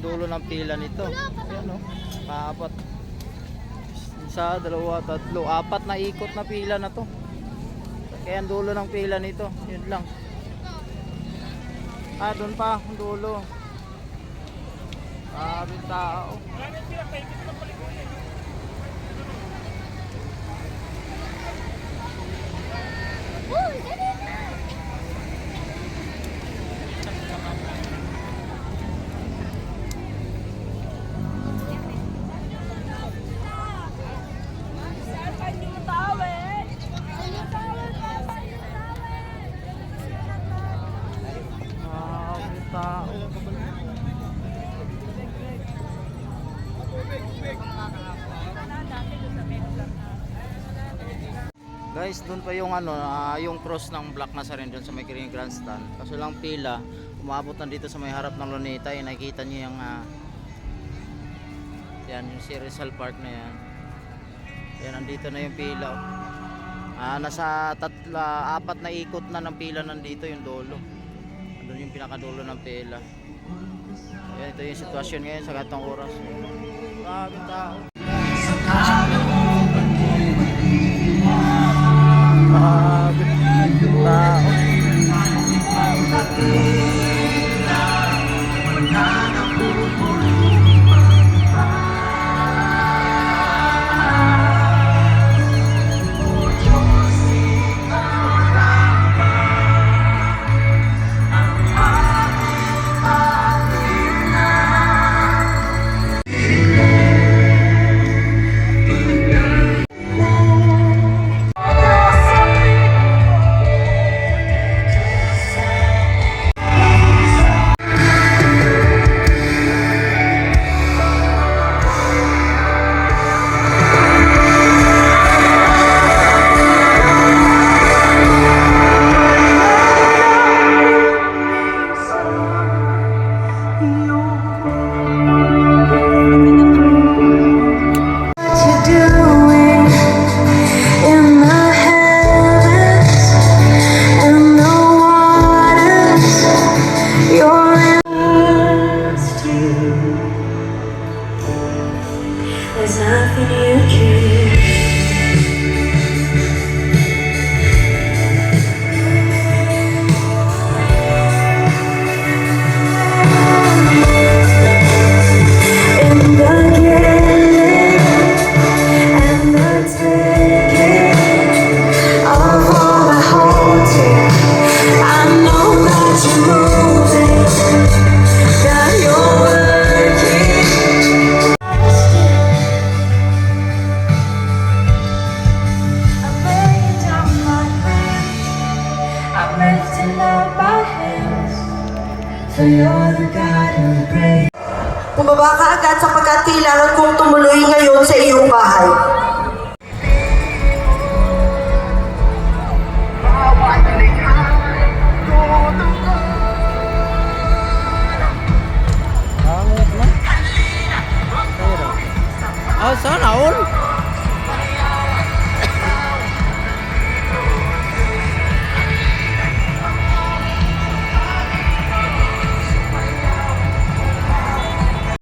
ng pila nito. Ayan o. Paapat. Isa, dalawa, tatlo, apat na ikot na pila na to. Kaya ang dulo ng pila nito, yun lang. Ah, doon pa, ang dulo. Grabe tao. Grabe Guys, doon pa yung ano, ah, yung cross ng Black Nazarene doon sa may Green Grandstand. Kaso lang pila, umabot na dito sa may harap ng Luneta, eh, nakikita niyo yung ah, yan, yung si Rizal Park na yan. Yan, andito na yung pila. Ah, nasa tatla, apat na ikot na ng pila nandito yung dolo. Doon yung pinakadulo ng pila. Ayan, ito yung sitwasyon ngayon sa gatong oras. Grabe tao. For you're the God. Bumaba ka agad sapagkat kailangan kong tumuloy ngayon sa iyong bahay. Pero. Ah, sana all.